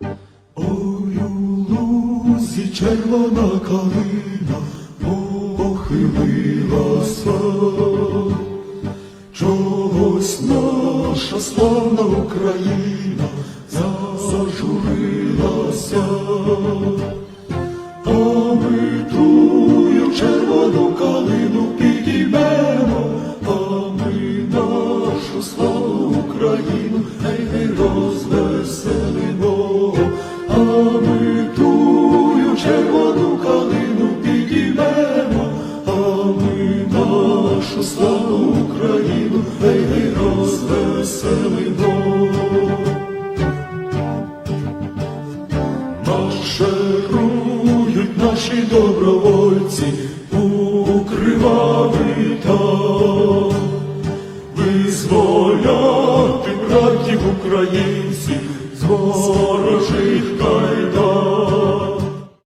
Ой, лузі червона калина похилилася, чогось наша славна Україна зажурилася, а ми тую червону калину підіймемо, а ми нашу славну Україну Гей гей розвеселимо. Марширують наші добровольці у кривавий визволяти братів українців з ворожих кайданів.